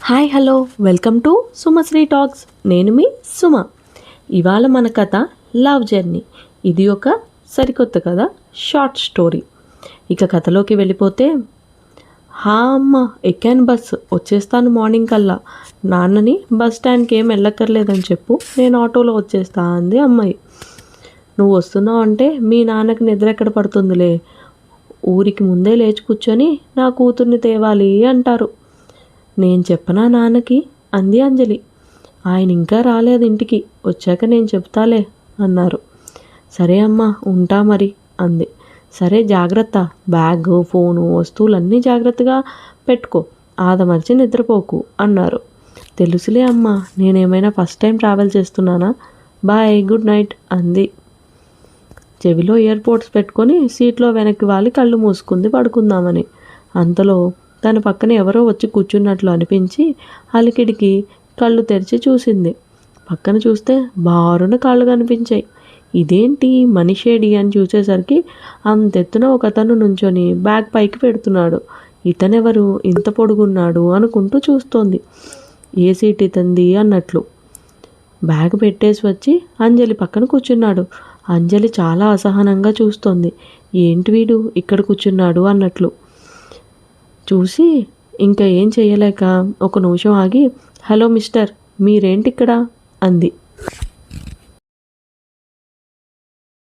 Hi hello. Welcome to Sumasri talks. నేను మీ సుమ. ఇవాళ మన కథ లవ్ జర్నీ. ఇది ఒక సరికొత్త కథ షార్ట్ స్టోరీ. ఇక కథలోకి వెళ్ళిపోతే హా అమ్మ ఎక్కాను బస్ వచ్చేస్తాను మార్నింగ్ కల్లా. నాన్నని బస్ స్టాండ్కి ఏం వెళ్ళక్కర్లేదని చెప్పు. నేను ఆటోలో వచ్చేస్తా అంది అమ్మాయి. నువ్వు వస్తున్నావు అంటే మీ నాన్నకి నిద్ర ఎక్కడ పడుతుందిలే? ఊరికి ముందే లేచి కూర్చొని నా కూతుర్ని తేవాలి అంటారు. నేను చెప్పనా నాన్నకి? అంది అంజలి. ఆయన ఇంకా రాలేదు ఇంటికి. వచ్చాక నేను చెప్తాలే అన్నారు. సరే అమ్మా ఉంటా మరి అంది. సరే జాగ్రత్త. బ్యాగ్ ఫోను వస్తువులన్నీ జాగ్రత్తగా పెట్టుకో. ఆదమర్చి నిద్రపోకు అన్నారు. తెలుసులే అమ్మా నేనేమైనా ఫస్ట్ టైం ట్రావెల్ చేస్తున్నానా? బాయ్ గుడ్ నైట్ అంది. చెవిలో ఇయర్ పోడ్స్ పెట్టుకొని సీట్లో వెనక్కి వాలి కళ్ళు మూసుకుంది పడుకుందామని. అంతలో తన పక్కన ఎవరో వచ్చి కూర్చున్నట్లు అనిపించి అలికిడికి కళ్ళు తెరిచి చూసింది. పక్కన చూస్తే బారున కాళ్ళు కనిపించాయి. ఇదేంటి మనిషేడి అని చూసేసరికి అంతెత్తున ఒక అతను నుంచొని బ్యాగ్ పైకి పెడుతున్నాడు. ఇతనెవరు? ఇంత పొడుగున్నాడు అనుకుంటూ చూస్తోంది. ఏ సీట్ ఇతంది అన్నట్లు. బ్యాగ్ పెట్టేసి వచ్చి అంజలి పక్కన కూర్చున్నాడు. అంజలి చాలా అసహనంగా చూస్తోంది. ఏంటి వీడు? ఇక్కడ కూర్చున్నాడు అన్నట్లు. చూసి ఇంకా ఏం చేయలేక ఒక నిమిషం ఆగి హలో మిస్టర్ మీరేంటి ఇక్కడ అంది.